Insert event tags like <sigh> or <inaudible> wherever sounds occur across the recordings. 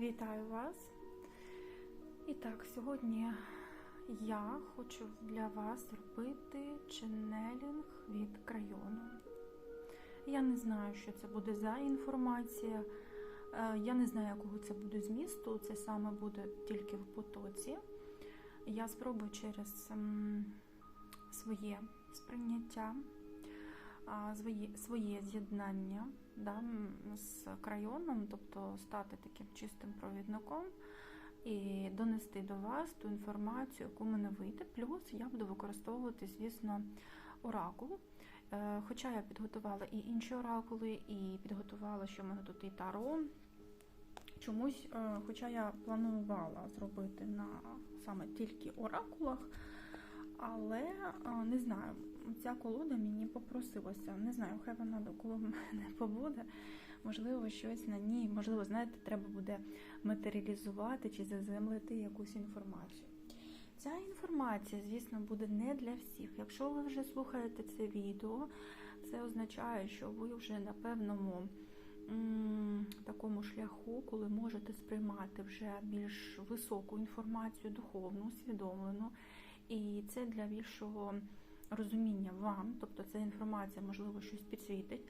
Вітаю вас! І так, сьогодні я хочу для вас зробити ченнелінг від крайону. Я не знаю, що це буде за інформація. Е, Я не знаю, якого це буде змісту. Це саме буде тільки в потоці. Я спробую через ем, своє сприйняття, своє з'єднання да, з крайоном, тобто стати таким чистим провідником і донести до вас ту інформацію, яку мене вийде. Плюс я буду використовувати, звісно, оракул. Е, Хоча я підготувала і інші оракули, і підготувала, що в мене тут і таро. Чомусь, е, хоча я планувала зробити на саме тільки оракулах, але не знаю, ця колода мені попросилася. Не знаю, хай вона довкола <laughs> мене побуде. Можливо, щось на ній, можливо, знаєте, треба буде матеріалізувати чи заземлити якусь інформацію. Ця інформація, звісно, буде не для всіх. Якщо ви вже слухаєте це відео, це означає, що ви вже на певному такому шляху, коли можете сприймати вже більш високу інформацію, духовну, усвідомлену. І це для більшого розуміння вам, тобто ця інформація, можливо, щось підсвітить.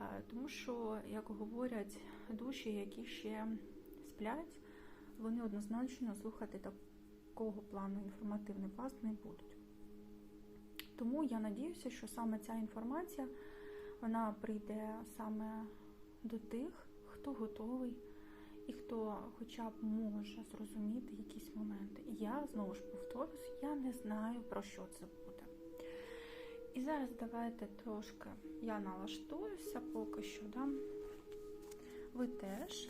Е, Тому що, як говорять душі, які ще сплять, вони однозначно слухати такого плану інформативний пласт не будуть. Тому я надіюся, що саме ця інформація вона прийде саме до тих, хто готовий і хто хоча б може зрозуміти якісь моменти. І я знову ж повторюсь, я не знаю про що це буде. І зараз давайте трошки я налаштуюся поки що, да? ви теж.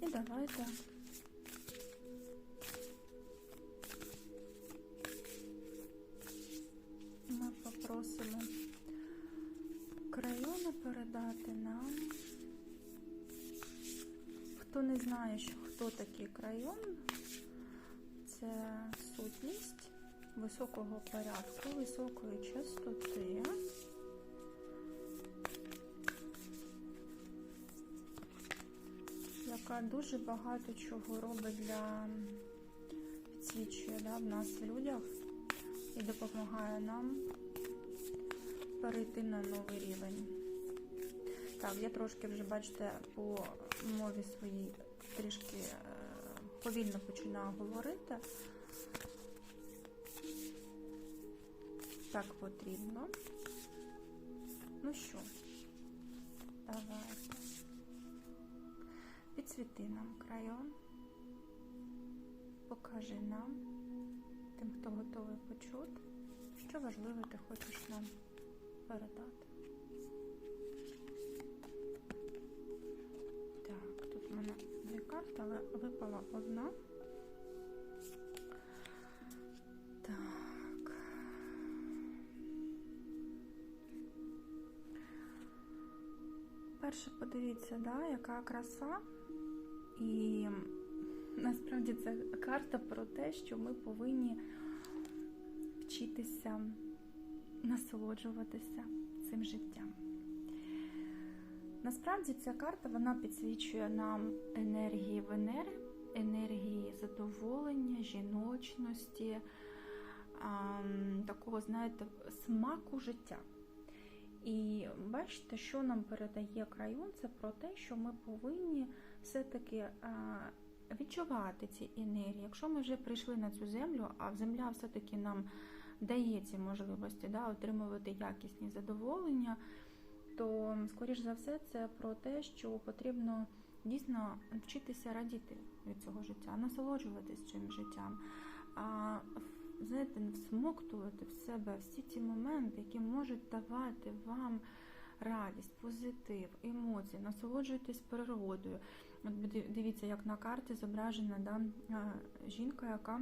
І давайте ми попросимо крайони передати нам. Хто не знає, що хто такий крайон, це сутність високого порядку, високої частоти. Яка дуже багато чого робить для підсвічує да, в нас в людях і допомагає нам перейти на новий рівень. Так, я трошки вже, бачите, по мові своїй трішки е, повільно починаю говорити. Так потрібно. Ну що, давайте. Підсвіти нам крайон. Покажи нам, тим, хто готовий почути, що важливе ти хочеш нам передати. Дві карти, але випала одна. Так. Перше подивіться, да, яка краса. І насправді це карта про те, що ми повинні вчитися насолоджуватися цим життям. Насправді ця карта вона підсвічує нам енергії Венери, енергії задоволення, жіночності, такого, знаєте, смаку життя. І бачите, що нам передає крайон, це про те, що ми повинні все-таки а, відчувати ці енергії. Якщо ми вже прийшли на цю землю, а земля все-таки нам дає ці можливості да, отримувати якісні задоволення, то, скоріш за все, це про те, що потрібно дійсно вчитися радіти від цього життя, насолоджуватись цим життям. А, знаєте, всмоктувати в себе всі ті моменти, які можуть давати вам радість, позитив, емоції, насолоджуйтесь природою. От дивіться, як на карті зображена да, жінка, яка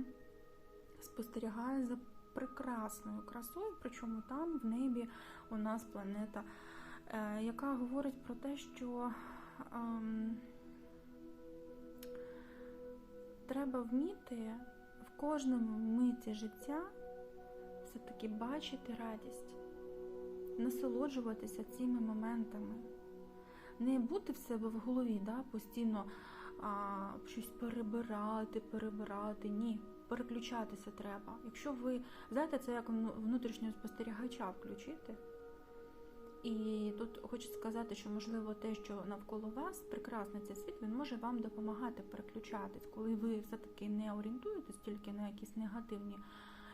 спостерігає за прекрасною красою, причому там в небі у нас планета, яка говорить про те, що ем, треба вміти в кожному миті життя все-таки бачити радість, насолоджуватися цими моментами. Не бути в себе в голові, да, постійно а, щось перебирати, перебирати. Ні, переключатися треба. Якщо ви знаєте, це як внутрішнього спостерігача включити. І тут хочу сказати, що можливо те, що навколо вас прекрасний цей світ, він може вам допомагати переключатись, коли ви все-таки не орієнтуєтесь тільки на якісь негативні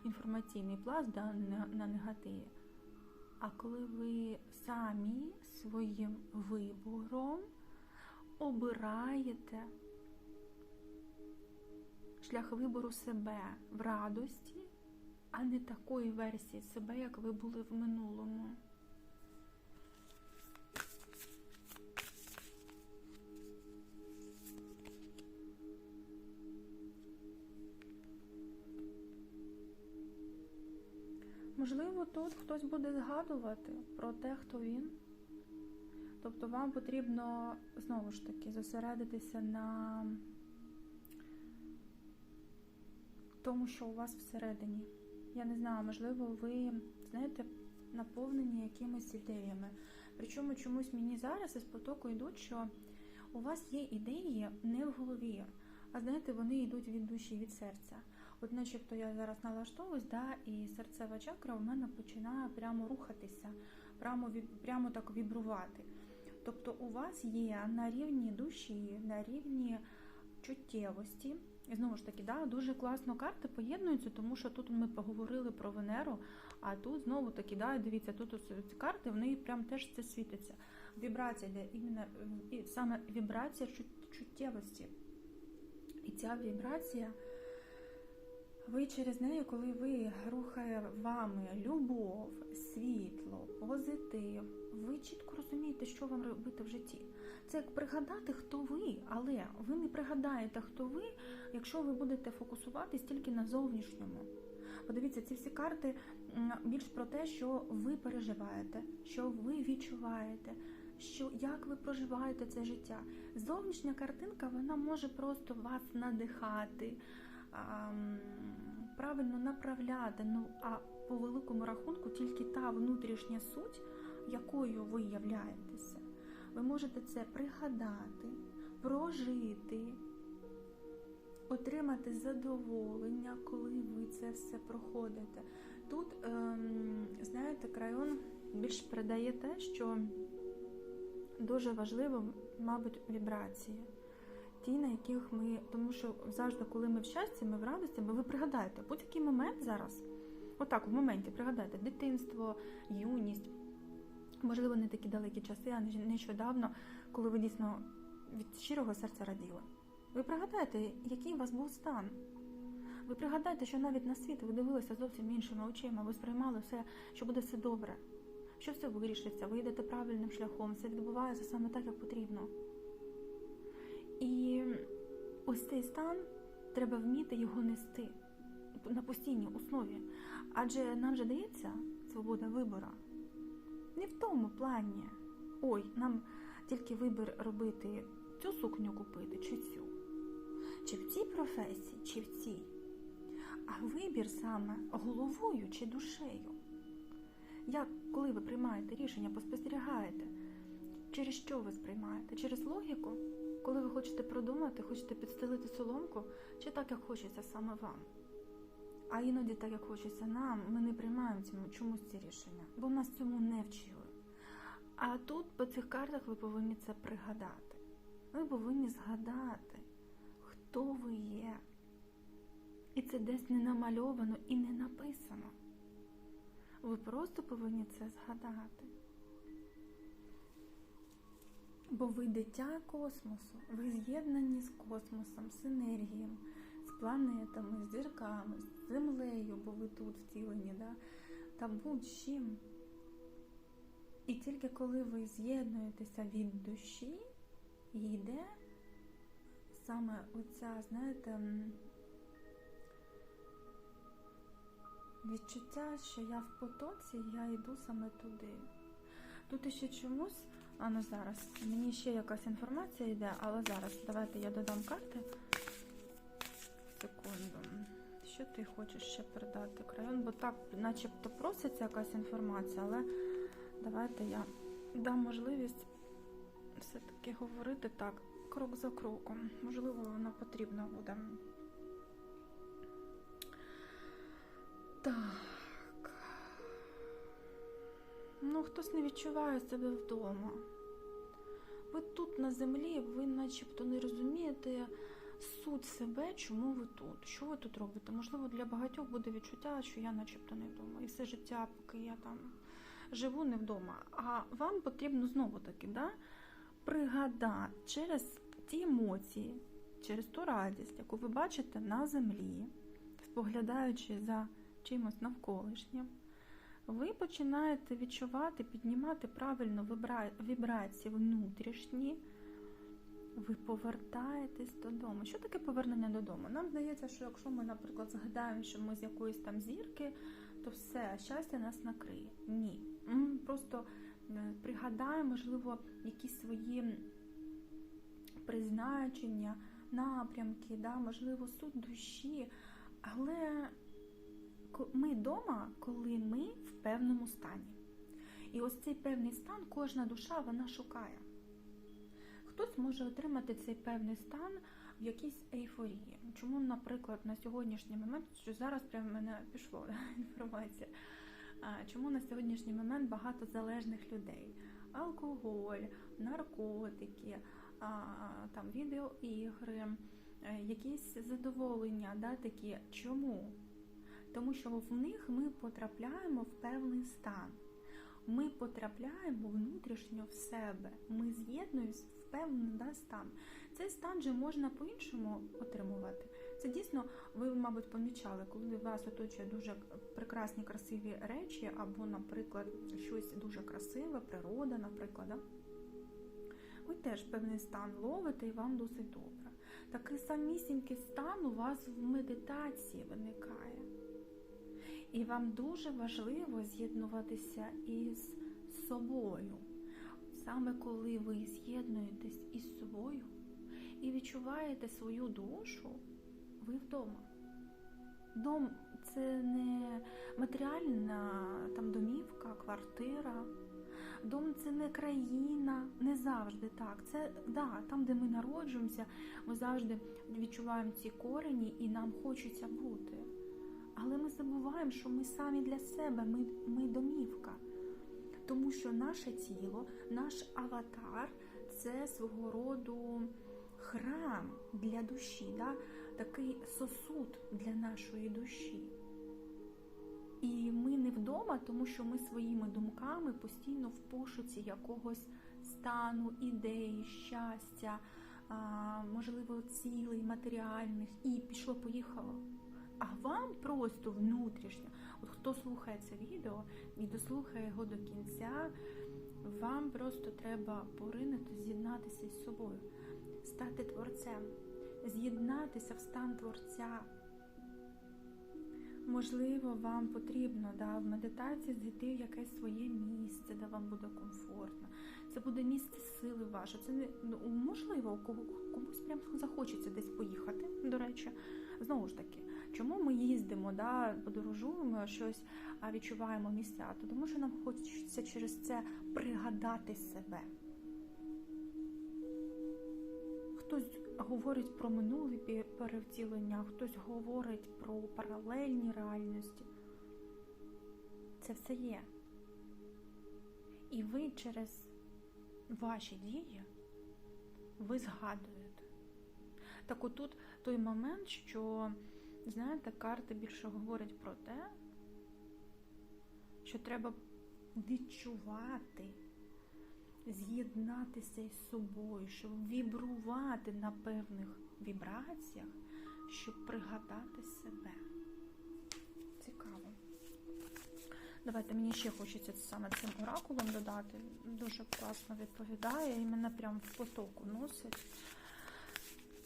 інформаційний пласт, да, на, негативі. А коли ви самі своїм вибором обираєте шлях вибору себе в радості, а не такої версії себе, як ви були в минулому. Можливо, тут хтось буде згадувати про те, хто він. Тобто вам потрібно знову ж таки зосередитися на тому, що у вас всередині. Я не знаю, можливо, ви, знаєте, наповнені якимись ідеями. Причому чомусь мені зараз із потоку йдуть, що у вас є ідеї не в голові, а знаєте, вони йдуть від душі, від серця. От начебто я зараз налаштовуюсь, да, і серцева чакра у мене починає прямо рухатися, прямо, прямо так вібрувати. Тобто у вас є на рівні душі, на рівні чуттєвості. І знову ж таки, да, дуже класно карти поєднуються, тому що тут ми поговорили про Венеру, а тут знову таки, да, дивіться, тут ось ці карти, в неї прям теж це світиться. Вібрація йде іменно саме вібрація чуттєвості. І ця вібрація. Ви через неї, коли ви рухає вами любов, світло, позитив, ви чітко розумієте, що вам робити в житті. Це як пригадати, хто ви, але ви не пригадаєте, хто ви, якщо ви будете фокусуватись тільки на зовнішньому. Подивіться, ці всі карти більш про те, що ви переживаєте, що ви відчуваєте, що як ви проживаєте це життя. Зовнішня картинка вона може просто вас надихати правильно направляти. Ну а по великому рахунку тільки та внутрішня суть, якою ви являєтеся. Ви можете це пригадати, прожити, отримати задоволення, коли ви це все проходите. Тут, ем, знаєте, крайон більш передає те, що дуже важливо, мабуть, вібрації ті, на яких ми, тому що завжди, коли ми в щасті, ми в радості, бо ви пригадаєте, будь-який момент зараз, отак, в моменті пригадайте дитинство, юність, можливо, не такі далекі часи, а нещодавно, коли ви дійсно від щирого серця раділи. Ви пригадаєте, який у вас був стан. Ви пригадайте, що навіть на світ ви дивилися зовсім іншими очима, ви сприймали все, що буде все добре, що все вирішиться, ви йдете правильним шляхом, все відбувається саме так, як потрібно. І ось цей стан треба вміти його нести на постійній основі. Адже нам же дається свобода вибору. Не в тому плані. Ой, нам тільки вибір робити цю сукню купити чи цю. Чи в цій професії, чи в цій. А вибір саме головою чи душею. Як коли ви приймаєте рішення, поспостерігаєте, через що ви сприймаєте? Через логіку? Коли ви хочете продумати, хочете підстелити соломку, чи так, як хочеться саме вам. А іноді так, як хочеться нам, ми не приймаємо чомусь ці рішення, бо нас цьому не вчили. А тут по цих картах ви повинні це пригадати. Ви повинні згадати, хто ви є. І це десь не намальовано і не написано. Ви просто повинні це згадати. Бо ви дитя космосу, ви з'єднані з космосом, з енергією, з планетами, з зірками, з землею, бо ви тут втілені, да? та будь-чим. І тільки коли ви з'єднуєтеся від душі, йде саме оця, знаєте, відчуття, що я в потоці, я йду саме туди. Тут ще чомусь, а ну зараз, мені ще якась інформація йде, але зараз давайте я додам карти. Секунду. Що ти хочеш ще передати крайон? Бо так, начебто, проситься якась інформація, але давайте я дам можливість все-таки говорити так, крок за кроком. Можливо, воно потрібно буде. Так. Ну, хтось не відчуває себе вдома. Ви тут на землі, ви начебто не розумієте суть себе, чому ви тут, що ви тут робите. Можливо, для багатьох буде відчуття, що я начебто не вдома. І все життя, поки я там живу не вдома. А вам потрібно знову таки да, пригадати через ті емоції, через ту радість, яку ви бачите на землі, споглядаючи за чимось навколишнім, ви починаєте відчувати, піднімати правильно вібрації внутрішні. Ви повертаєтесь додому. Що таке повернення додому? Нам здається, що якщо ми, наприклад, згадаємо, що ми з якоїсь там зірки, то все, щастя нас накриє. Ні. Просто е, пригадаємо, можливо, якісь свої призначення, напрямки, да, можливо, суть душі. Але ми вдома, коли ми в певному стані. І ось цей певний стан кожна душа вона шукає. Хтось може отримати цей певний стан в якійсь ейфорії. Чому, наприклад, на сьогоднішній момент, що зараз прямо в мене пішло <laughs> інформація, чому на сьогоднішній момент багато залежних людей? Алкоголь, наркотики, там відеоігри, е, якісь задоволення, да, такі. Чому? Тому що в них ми потрапляємо в певний стан. Ми потрапляємо внутрішньо в себе. Ми з'єднуємось в певний да, стан. Цей стан же можна по-іншому отримувати. Це дійсно, ви, мабуть, помічали, коли вас оточує дуже прекрасні, красиві речі, або, наприклад, щось дуже красиве, природа, наприклад. Да? Ви теж певний стан ловите і вам досить добре. Такий самісінький стан у вас в медитації виникає. І вам дуже важливо з'єднуватися із собою. Саме коли ви з'єднуєтесь із собою і відчуваєте свою душу, ви вдома. Дом це не матеріальна там домівка, квартира. Дом це не країна, не завжди так. Це да, там, де ми народжуємося, ми завжди відчуваємо ці корені і нам хочеться бути. Але ми забуваємо, що ми самі для себе, ми, ми домівка. Тому що наше тіло, наш аватар це свого роду храм для душі, да? такий сосуд для нашої душі. І ми не вдома, тому що ми своїми думками постійно в пошуці якогось стану, ідеї, щастя, можливо, цілей матеріальних, і пішло-поїхало. А вам просто внутрішньо, от хто слухає це відео і дослухає його до кінця, вам просто треба поринути, з'єднатися із собою, стати творцем, з'єднатися в стан творця. Можливо, вам потрібно да, в медитації знайти якесь своє місце, де вам буде комфортно. Це буде місце сили ваше. Це не ну, можливо, комусь прям захочеться десь поїхати. До речі, знову ж таки, чому ми їздимо, да, подорожуємо щось, а відчуваємо місця? То Тому що нам хочеться через це пригадати себе. Хтось говорить про минуле перевтілення, хтось говорить про паралельні реальності. Це все є. І ви через ваші дії ви згадуєте. Так отут той момент, що, знаєте, карти більше говорять про те, що треба відчувати, з'єднатися із собою, щоб вібрувати на певних вібраціях, щоб пригадати себе. Цікаво. Давайте мені ще хочеться саме цим оракулом додати. Дуже класно відповідає і мене прям в потоку носить.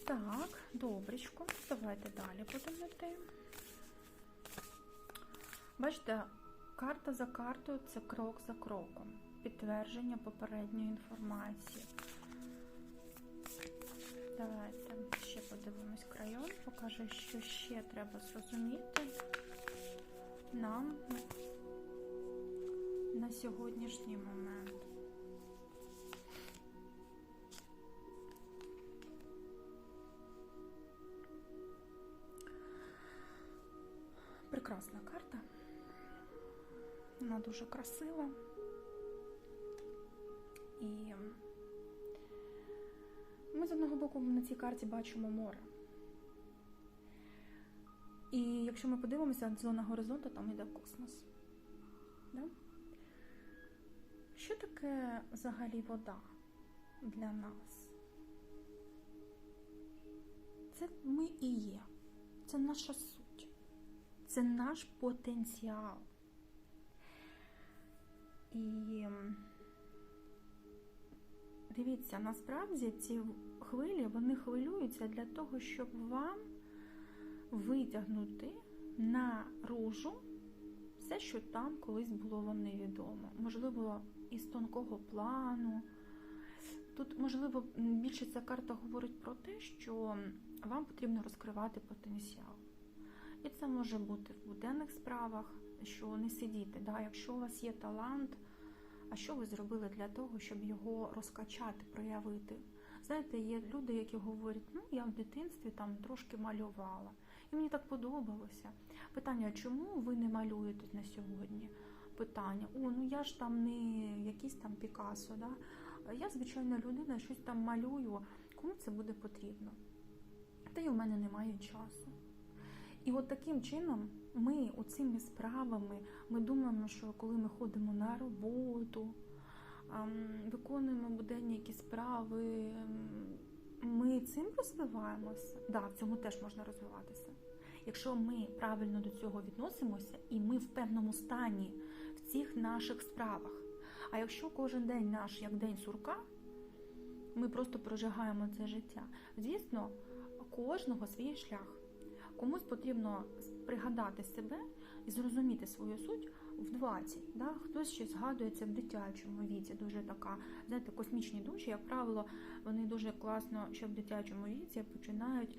Так, добречко. Давайте далі будемо йти. Бачите, карта за картою це крок за кроком. Підтвердження попередньої інформації. Давайте ще подивимось крайон, покаже, що ще треба зрозуміти нам на сьогоднішній момент. Прекрасна карта. Вона дуже красива. І ми з одного боку на цій карті бачимо море. І якщо ми подивимося, зона горизонту, там йде космос. Да? Що таке взагалі вода для нас? Це ми і є. Це наша суть. Це наш потенціал. І дивіться, насправді ці хвилі вони хвилюються для того, щоб вам витягнути наружу все, що там колись було вам невідомо. Можливо, із тонкого плану. Тут, можливо, більше ця карта говорить про те, що вам потрібно розкривати потенціал. І це може бути в буденних справах, що не сидіти. Да? Якщо у вас є талант, а що ви зробили для того, щоб його розкачати, проявити? Знаєте, є люди, які говорять, ну я в дитинстві там трошки малювала, і мені так подобалося. Питання, чому ви не малюєте на сьогодні? Питання, о, ну я ж там не якийсь там Пікасо, да? я звичайна людина, щось там малюю, кому це буде потрібно? Та й у мене немає часу. І от таким чином ми оцими справами, ми думаємо, що коли ми ходимо на роботу, виконуємо буденні якісь справи, ми цим розвиваємося. Да, в цьому теж можна розвиватися. Якщо ми правильно до цього відносимося, і ми в певному стані в цих наших справах. А якщо кожен день наш як день сурка, ми просто прожигаємо це життя. Звісно, кожного свій шлях. Комусь потрібно пригадати себе і зрозуміти свою суть в 20. Да? Хтось ще згадується в дитячому віці, дуже така, знаєте, космічні душі, як правило, вони дуже класно, ще в дитячому віці починають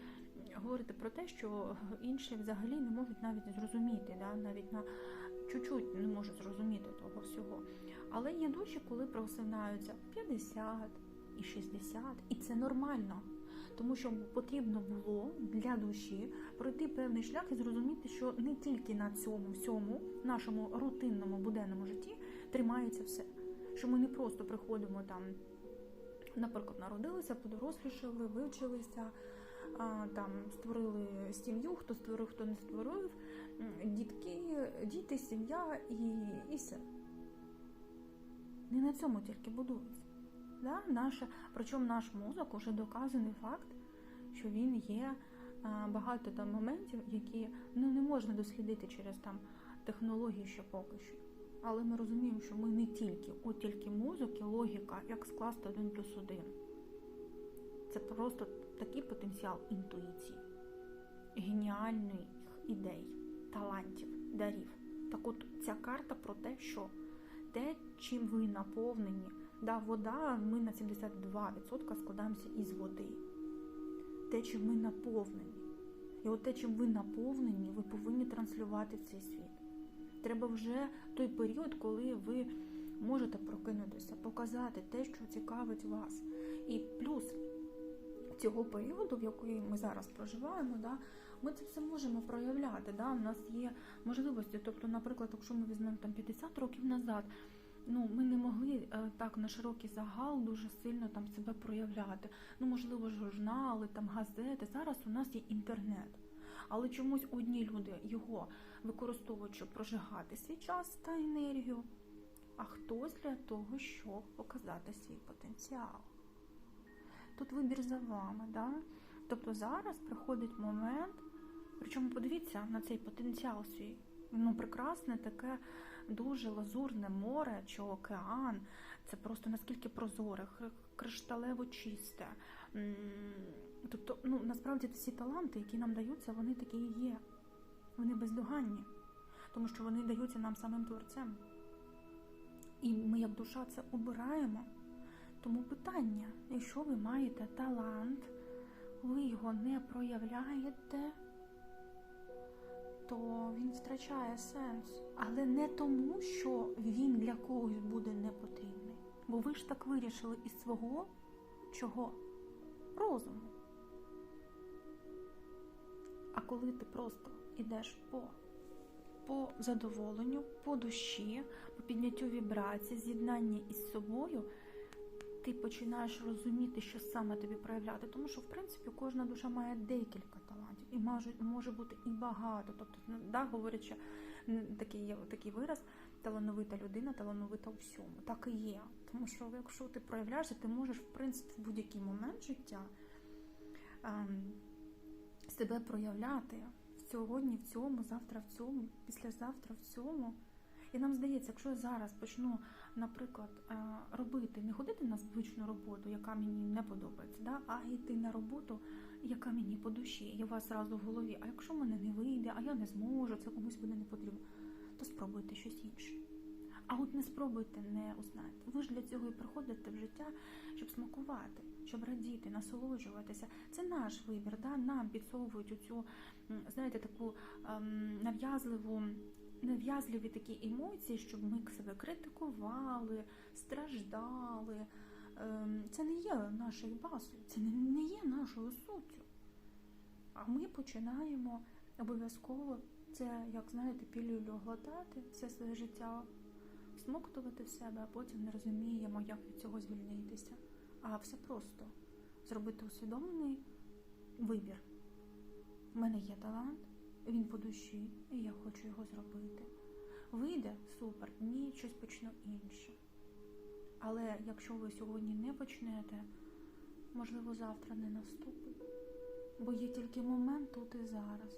говорити про те, що інші взагалі не можуть навіть зрозуміти, да? навіть на чуть-чуть не можуть зрозуміти того всього. Але є душі, коли просинаються 50 і 60, і це нормально. Тому що потрібно було для душі пройти певний шлях і зрозуміти, що не тільки на цьому всьому нашому рутинному буденному житті тримається все. Що ми не просто приходимо там, наприклад, народилися, подорослішали, вивчилися, там створили сім'ю, хто створив, хто не створив, дітки, діти, сім'я і, і все. Не на цьому тільки будується. Да? Наше, Причому наш мозок уже доказаний факт, що він є багато там моментів, які ну, не можна дослідити через там технології ще поки що. Але ми розуміємо, що ми не тільки, от тільки мозок і логіка, як скласти один плюс один. Це просто такий потенціал інтуїції, геніальних ідей, талантів, дарів. Так от ця карта про те, що те, чим ви наповнені. Да, Вода, ми на 72% складаємося із води. Те, чим ми наповнені. І от те, чим ви наповнені, ви повинні транслювати в цей світ. Треба вже той період, коли ви можете прокинутися, показати те, що цікавить вас. І плюс цього періоду, в який ми зараз проживаємо, да, ми це все можемо проявляти. Да? У нас є можливості. Тобто, наприклад, якщо ми візьмемо там 50 років назад ну, ми не могли е, так на широкий загал дуже сильно там себе проявляти. Ну, можливо, журнали, там газети. Зараз у нас є інтернет. Але чомусь одні люди його використовують, щоб прожигати свій час та енергію, а хтось для того, щоб показати свій потенціал. Тут вибір за вами. Да? Тобто зараз приходить момент, причому подивіться на цей потенціал свій. Ну, прекрасне таке дуже лазурне море чи океан. Це просто наскільки прозоре, кришталево чисте. Тобто, ну насправді всі таланти, які нам даються, вони такі і є. Вони бездоганні, тому що вони даються нам самим творцем. І ми, як душа, це обираємо. Тому питання, якщо ви маєте талант, ви його не проявляєте то він втрачає сенс. Але не тому, що він для когось буде не потрібний. Бо ви ж так вирішили із свого чого? Розуму. А коли ти просто йдеш по по задоволенню, по душі, по підняттю вібрацій, з'єднання із собою, ти починаєш розуміти, що саме тобі проявляти. Тому що, в принципі, кожна душа має декілька талантів і може, може бути і багато. Тобто, ну, да, м, такий такий вираз, талановита людина, талановита у всьому. Так і є. Тому що якщо ти проявляєшся, ти можеш, в принципі, в будь-який момент життя ем, себе проявляти сьогодні в цьому, завтра в цьому, післязавтра в цьому. І нам здається, якщо я зараз почну, наприклад, е, робити, не ходити на звичну роботу, яка мені не подобається, да, а йти на роботу, яка мені по душі, у вас зразу в голові, а якщо в мене не вийде, а я не зможу, це комусь буде не потрібно, то спробуйте щось інше. А от не спробуйте, не узнаєте. Ви ж для цього і приходите в життя, щоб смакувати, щоб радіти, насолоджуватися. Це наш вибір. Да? Нам підсовують оцю, знаєте, таку ем, нав'язливу, нав'язливі такі емоції, щоб ми себе критикували, страждали. Ем, це не є нашою базою, це не, є нашою суттю. А ми починаємо обов'язково це, як знаєте, пілюлю глотати все своє життя, смоктувати в себе, а потім не розуміємо, як від цього звільнитися. А все просто зробити усвідомлений вибір. У мене є талант, він по душі, і я хочу його зробити. Вийде супер, ні, щось почну інше. Але якщо ви сьогодні не почнете, можливо, завтра не наступить. Бо є тільки момент тут і зараз.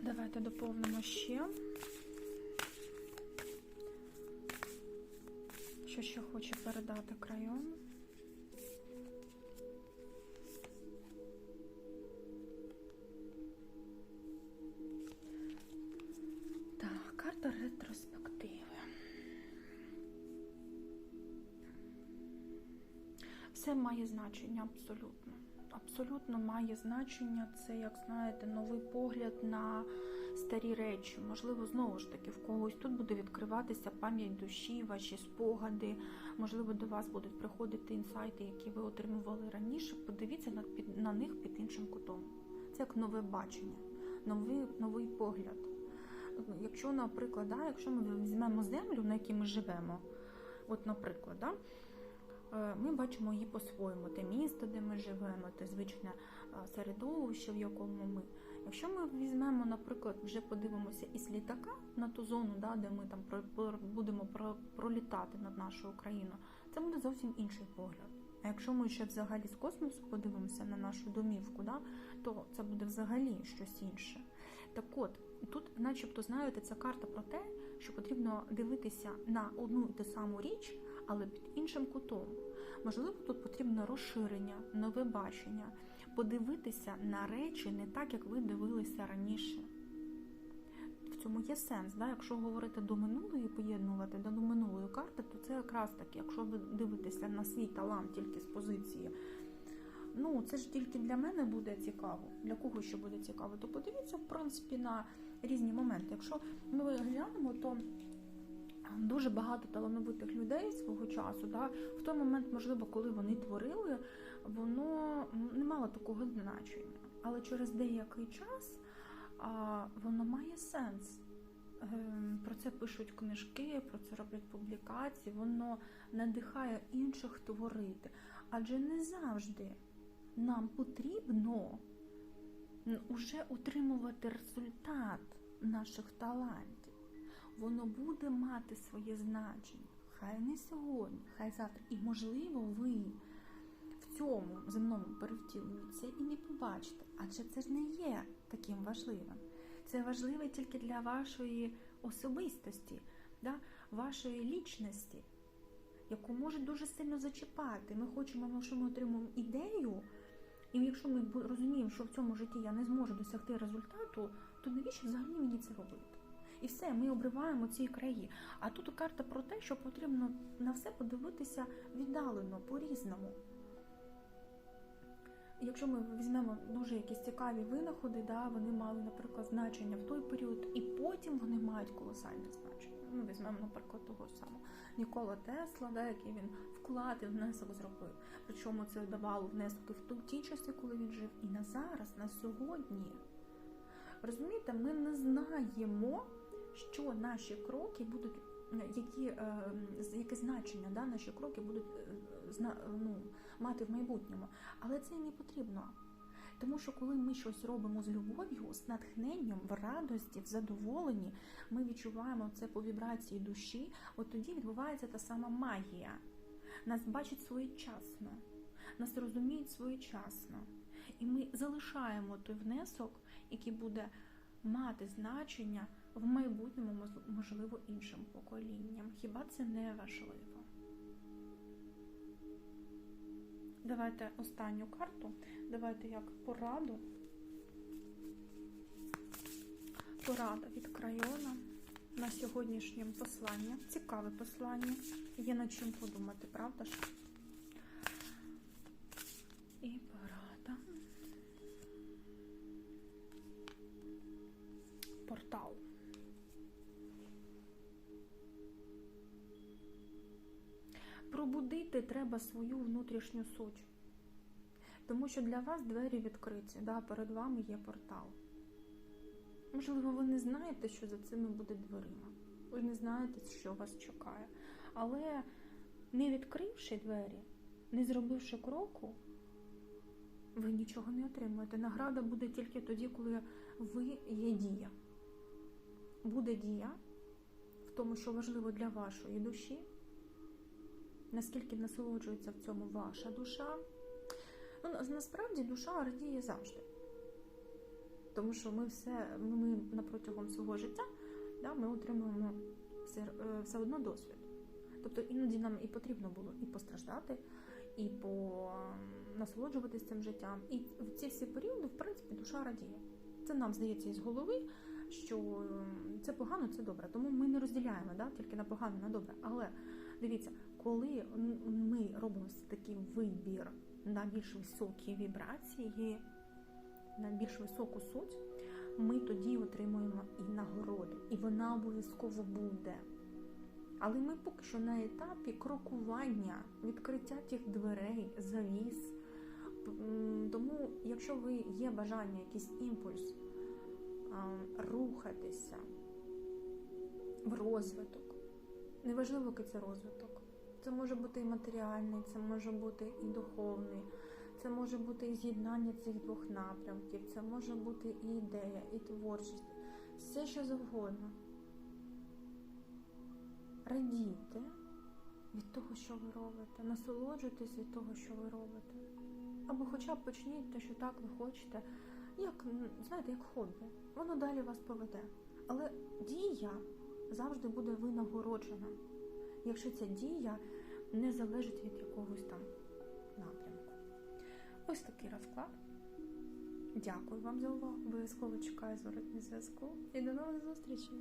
Давайте доповнимо ще. Що ще хоче передати крайон? Все має значення абсолютно. Абсолютно має значення. Це, як знаєте, новий погляд на старі речі. Можливо, знову ж таки, в когось тут буде відкриватися пам'ять душі, ваші спогади. Можливо, до вас будуть приходити інсайти, які ви отримували раніше. Подивіться на, під, на них під іншим кутом. Це як нове бачення, новий, новий погляд. Якщо, наприклад, да, якщо ми візьмемо землю, на якій ми живемо, от, наприклад, да, ми бачимо її по-своєму, те місто, де ми живемо, те звичне е, середовище, в якому ми. Якщо ми візьмемо, наприклад, вже подивимося із літака на ту зону, да, де ми там будемо пролітати над нашою країною, це буде зовсім інший погляд. А якщо ми ще взагалі з космосу подивимося на нашу домівку, да, то це буде взагалі щось інше. Так от, тут, начебто, знаєте, це карта про те, що потрібно дивитися на одну і ту саму річ, але під іншим кутом. Можливо, тут потрібно розширення, нове бачення, подивитися на речі не так, як ви дивилися раніше. В цьому є сенс. Да? Якщо говорити до минулої, поєднувати до минулої карти, то це якраз таки, якщо ви дивитеся на свій талант тільки з позиції. Ну, це ж тільки для мене буде цікаво. Для кого ще буде цікаво, то подивіться, в принципі, на різні моменти. Якщо ми глянемо, то дуже багато талановитих людей свого часу, да, в той момент, можливо, коли вони творили, воно не мало такого значення. Але через деякий час а, воно має сенс. Ем, Про це пишуть книжки, про це роблять публікації, воно надихає інших творити. Адже не завжди нам потрібно вже отримувати результат наших талантів. Воно буде мати своє значення. Хай не сьогодні, хай завтра. І, можливо, ви в цьому земному перевтіленні це і не побачите, адже це ж не є таким важливим. Це важливе тільки для вашої особистості, да? вашої лічності, яку можуть дуже сильно зачіпати. Ми хочемо, якщо ми отримуємо ідею, і якщо ми розуміємо, що в цьому житті я не зможу досягти результату, то навіщо взагалі мені це робити? І все, ми обриваємо ці краї. А тут карта про те, що потрібно на все подивитися віддалено, по-різному. Якщо ми візьмемо дуже якісь цікаві винаходи, да, вони мали, наприклад, значення в той період, і потім вони мають колосальне значення. Ми візьмемо, наприклад, того самого Нікола Тесла, да, який він вклад і внесок зробив. Причому це давало внесок і в ті часи, коли він жив, і на зараз, на сьогодні. Розумієте, ми не знаємо, що наші кроки будуть, які, е, яке значення да, наші кроки будуть е, ну, мати в майбутньому. Але це не потрібно. Тому що коли ми щось робимо з любов'ю, з натхненням, в радості, в задоволенні, ми відчуваємо це по вібрації душі, от тоді відбувається та сама магія. Нас бачать своєчасно, нас розуміють своєчасно. І ми залишаємо той внесок, який буде мати значення в майбутньому, можливо, іншим поколінням. Хіба це не важливо? Давайте останню карту. Давайте як пораду. Порада від крайона на сьогоднішнє послання. Цікаве послання. Є над чим подумати, правда ж? Треба свою внутрішню суть. Тому що для вас двері відкриті, да, перед вами є портал. Можливо, ви не знаєте, що за цими буде дверима. Ви не знаєте, що вас чекає. Але не відкривши двері, не зробивши кроку, ви нічого не отримуєте. Награда буде тільки тоді, коли ви є дія. Буде дія в тому, що важливо для вашої душі, наскільки насолоджується в цьому ваша душа. Ну, насправді душа радіє завжди. Тому що ми все, ми протягом свого життя да, ми отримуємо все, е, все одно досвід. Тобто іноді нам і потрібно було і постраждати, і по насолоджуватися цим життям. І в ці всі періоди, в принципі, душа радіє. Це нам здається із голови, що е, це погано, це добре. Тому ми не розділяємо да, тільки на погано, на добре. Але дивіться, коли ми робимо такий вибір на більш високі вібрації, на більш високу суть, ми тоді отримуємо і нагороду, і вона обов'язково буде. Але ми поки що на етапі крокування, відкриття тих дверей, завіс. Тому, якщо ви є бажання, якийсь імпульс рухатися в розвиток, неважливо, який це розвиток. Це може бути і матеріальний, це може бути і духовний, це може бути і з'єднання цих двох напрямків, це може бути і ідея, і творчість, все що завгодно. Радійте від того, що ви робите, насолоджуйтесь від того, що ви робите. Або хоча б почніть те, що так ви хочете, як, знаєте, як хобі. Воно далі вас поведе. Але дія завжди буде винагороджена, якщо ця дія не залежить від якогось там напрямку. Ось такий розклад. Дякую вам за увагу. Обов'язково чекаю зворотний зв'язку і до нових зустрічей!